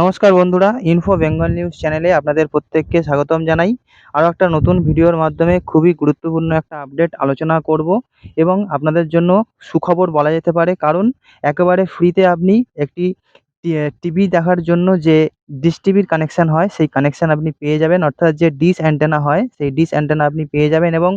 নমস্কার বন্ধুরা info Bengal news চ্যানেলে আপনাদের প্রত্যেককে স্বাগতম জানাই। আরও একটা নতুন ভিডিওর মাধ্যমে খুবই গুরুত্বপূর্ণ একটা আপডেট আলোচনা করব এবং আপনাদের জন্য সুখবর বলা যেতে পারে, কারণ একেবারে ফ্রিতে আপনি একটি টিভি দেখার জন্য যে ডিশ টিভির কানেকশান হয়, সেই কানেকশান আপনি পেয়ে যাবেন। অর্থাৎ যে ডিশ অ্যান্টেনা হয়, সেই ডিশ অ্যান্টেনা আপনি পেয়ে যাবেন এবং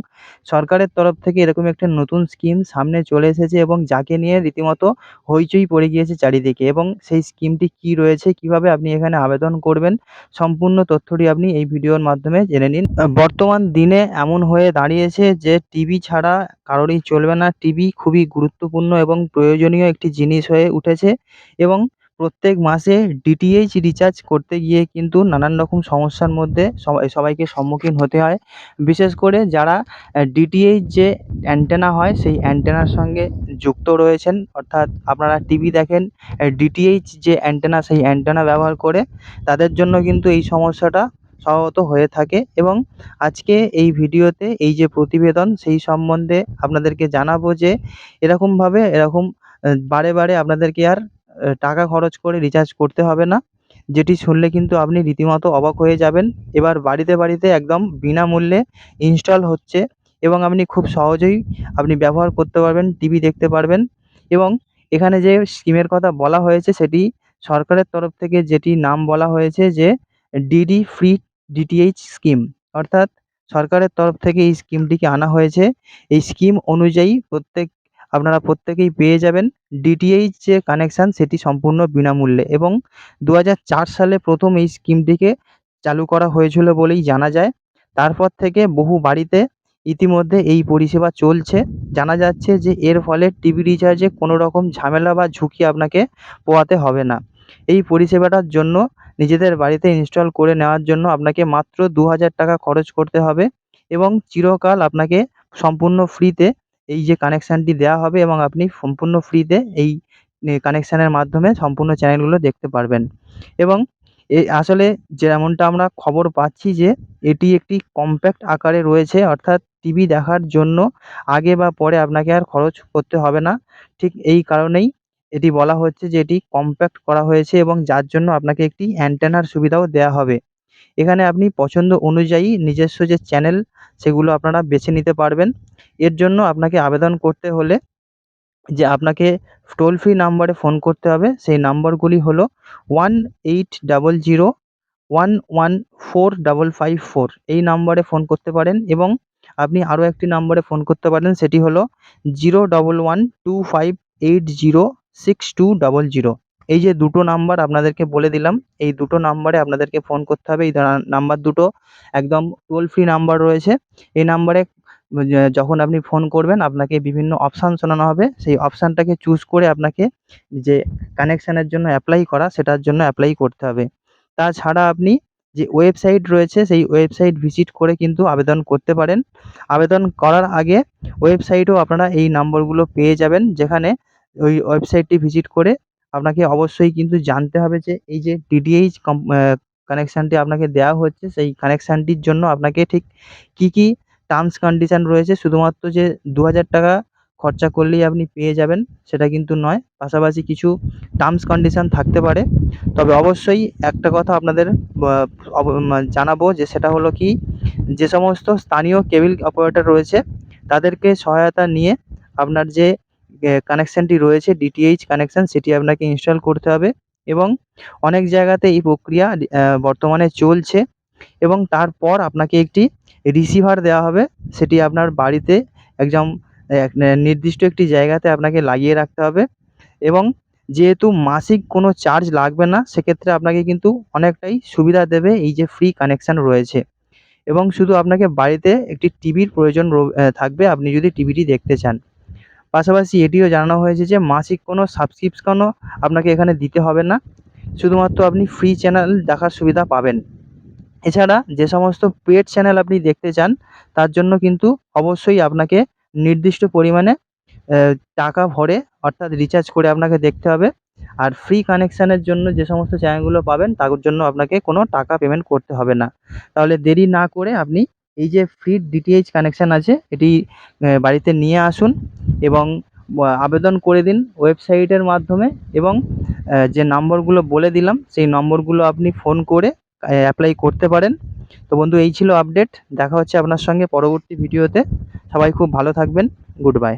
সরকারের তরফ থেকে এরকম একটা নতুন স্কিম সামনে চলে এসেছে এবং যাকে নিয়ে রীতিমতো হইচই পড়ে গিয়েছে চারিদিকে এবং সেই স্কিমটি কী রয়েছে, কীভাবে আপনি এখানে আবেদন করবেন, সম্পূর্ণ তথ্যটি আপনি এই ভিডিওর মাধ্যমে জেনে নিন। বর্তমান দিনে এমন হয়ে দাঁড়িয়েছে যে টিভি ছাড়া কারোরই চলবে না। টিভি খুবই গুরুত্বপূর্ণ এবং প্রয়োজনীয় একটি জিনিস হয়ে উঠেছে এবং প্রত্যেক মাসে ডিটিএইচ রিচার্জ করতে গিয়ে কিন্তু নানান রকম সমস্যার মধ্যে সবাই সবাইকে সম্মুখীন হতে হয়। বিশেষ করে যারা ডিটিএইচ যে অ্যান্টেনা হয়, সেই অ্যান্টেনার সঙ্গে যুক্ত রয়েছেন। অর্থাৎ আপনারা টিভি দেখেন ডিটিএইচ যে অ্যান্টেনা সেই অ্যান্টেনা ব্যবহার করে তাদের জন্য কিন্তু এই সমস্যাটা স্বভাবত হয়ে থাকে। এবং আজকে এই ভিডিওতে এই যে প্রতিবেদন, সেই সম্বন্ধে আপনাদেরকে জানাব যে এরকমভাবে, এরকম বারে বারে আপনাদেরকে আর টাকা খরচ করে রিচার্জ করতে হবে না। যেটি শুনলে কিন্তু আপনি রীতিমতো অবাক হয়ে যাবেন। এবার বাড়িতে বাড়িতে একদম বিনামূল্যে ইনস্টল হচ্ছে এবং আপনি খুব সহজেই আপনি ব্যবহার করতে পারবেন টিভি দেখতে পারবেন এবং এখানে যে স্কিমের কথা বলা হয়েছে সেটি সরকারের তরফ থেকে যেটি নাম বলা হয়েছে যে ডিডি ফ্রি ডিটিএইচ স্কিম অর্থাৎ সরকারের তরফ থেকে এই স্কিমটিকে আনা হয়েছে। এই স্কিম অনুযায়ী প্রত্যেক আপনারা প্রত্যেকেই পেয়ে যাবেন ডিটিএইচ যে কানেকশান সেটি সম্পূর্ণ বিনামূল্যে এবং দু হাজার চার সালে প্রথম এই স্কিমটিকে চালু করা হয়েছিল বলেই জানা যায়। তারপর থেকে বহু বাড়িতে ইতিমধ্যে এই পরিষেবা চলছে। জানা যাচ্ছে যে এর ফলে টিভি রিচার্জে কোনো রকম ঝামেলা বা ঝুঁকি আপনাকে পোহাতে হবে না। এই পরিষেবাটার জন্য নিজেদের বাড়িতে ইনস্টল করে নেওয়ার জন্য আপনাকে মাত্র দু হাজার টাকা খরচ করতে হবে এবং চিরকাল আপনাকে সম্পূর্ণ ফ্রিতে এই যে কানেকশানটি দেওয়া হবে এবং আপনি সম্পূর্ণ ফ্রিতে এই কানেকশানের মাধ্যমে সম্পূর্ণ চ্যানেলগুলো দেখতে পারবেন। এবং এ আসলে যেমনটা আমরা খবর পাচ্ছি যে, এটি একটি কম্প্যাক্ট আকারে রয়েছে, অর্থাৎ টিভি দেখার জন্য আগে বা পরে আপনাকে আর খরচ করতে হবে না। ঠিক এই কারণেই এটি বলা হচ্ছে যে, এটি কম্প্যাক্ট করা হয়েছে এবং যার জন্য আপনাকে একটি অ্যান্টেনার সুবিধাও দেওয়া হবে। এখানে আপনি পছন্দ অনুযায়ী নিজস্ব যে চ্যানেল, সেগুলো আপনারা বেছে নিতে পারবেন। এর জন্য আপনাকে আবেদন করতে হলে যে আপনাকে টোল ফ্রি নাম্বারে ফোন করতে হবে, সেই নাম্বারগুলি হলো one eight double zero one one four double five four এই নাম্বারে ফোন করতে পারেন এবং আপনি আরও একটি নাম্বারে ফোন করতে পারেন, সেটি হলো zero double one two five eight zero six two double zero এই যে দুটো নাম্বার আপনাদেরকে বলে দিলাম, এই দুটো নাম্বারে আপনাদেরকে ফোন করতে হবে। এই নাম্বার দুটো একদম টোল ফ্রি নাম্বার রয়েছে। এই নাম্বারে যখন আপনি ফোন করবেন, আপনাকে বিভিন্ন অপশান শোনানো হবে। সেই অপশানটাকে চুজ করে আপনাকে যে কানেকশানের জন্য অ্যাপ্লাই করা, সেটার জন্য অ্যাপ্লাই করতে হবে। তাছাড়া আপনি যে ওয়েবসাইট রয়েছে, সেই ওয়েবসাইট ভিজিট করে কিন্তু আবেদন করতে পারেন। আবেদন করার আগে ওয়েবসাইটেও আপনারা এই নম্বরগুলো পেয়ে যাবেন, যেখানে ওই ওয়েবসাইটটি ভিজিট করে আপনাকে অবশ্যই কিন্তু জানতে হবে যে এই যে ডিটিএইচ কম কানেকশানটি আপনাকে দেওয়া হচ্ছে, সেই কানেকশানটির জন্য আপনাকে ঠিক কী কী টার্মস কন্ডিশান রয়েছে, শুধুমাত্র যে দু হাজার টাকা খরচা করলেই আপনি পেয়ে যাবেন, সেটা কিন্তু নয়। পাশাপাশি কিছু টার্মস কন্ডিশান থাকতে পারে। তবে অবশ্যই একটা কথা আপনাদের জানাব যে সেটা হলো কি, যে সমস্ত স্থানীয় কেবিল অপারেটর রয়েছে, তাদেরকে সহায়তা নিয়ে আপনার যে কানেকশানটি রয়েছে ডিটিএইচ কানেকশান সেটি আপনাকে ইনস্টল করতে হবে এবং অনেক জায়গাতে এই প্রক্রিয়া বর্তমানে চলছে এবং তারপর আপনাকে একটি রিসিভার দেওয়া হবে, সেটি আপনার বাড়িতে একদম এক নির্দিষ্ট একটি জায়গাতে আপনাকে লাগিয়ে রাখতে হবে এবং যেহেতু মাসিক কোনো চার্জ লাগবে না, সেক্ষেত্রে আপনাকে কিন্তু অনেকটাই সুবিধা দেবে এই যে ফ্রি কানেকশান রয়েছে এবং শুধু আপনাকে বাড়িতে একটি টিভির প্রয়োজন থাকবে, আপনি যদি টিভিটি দেখতে চান। পাশাপাশি এটিও জানানো হয়েছে যে মাসিক কোনো সাবস্ক্রিপশনও আপনাকে এখানে দিতে হবে না। শুধুমাত্র আপনি ফ্রি চ্যানেল দেখার সুবিধা পাবেন। এছাড়া যে সমস্ত পেড চ্যানেল আপনি দেখতে চান, তার জন্য কিন্তু অবশ্যই আপনাকে নির্দিষ্ট পরিমাণে টাকা ভরে অর্থাৎ রিচার্জ করে আপনাকে দেখতে হবে। আর ফ্রি কানেকশানের জন্য যে সমস্ত চ্যানেলগুলো পাবেন, তার জন্য আপনাকে কোনো টাকা পেমেন্ট করতে হবে না। তাহলে দেরি না করে আপনি এই যে ফ্রি ডিটিএইচ কানেকশান আছে, এটি বাড়িতে নিয়ে আসুন। এবং আবেদন করে দিন ওয়েবসাইটের মাধ্যমে এবং যে নম্বরগুলো বলে দিলাম সেই নম্বরগুলো আপনি ফোন করে অ্যাপ্লাই করতে পারেন। তো বন্ধু, এই ছিল আপডেট দেখা হচ্ছে আপনার সঙ্গে পরবর্তী ভিডিওতে সবাই খুব ভালো থাকবেন। Good bye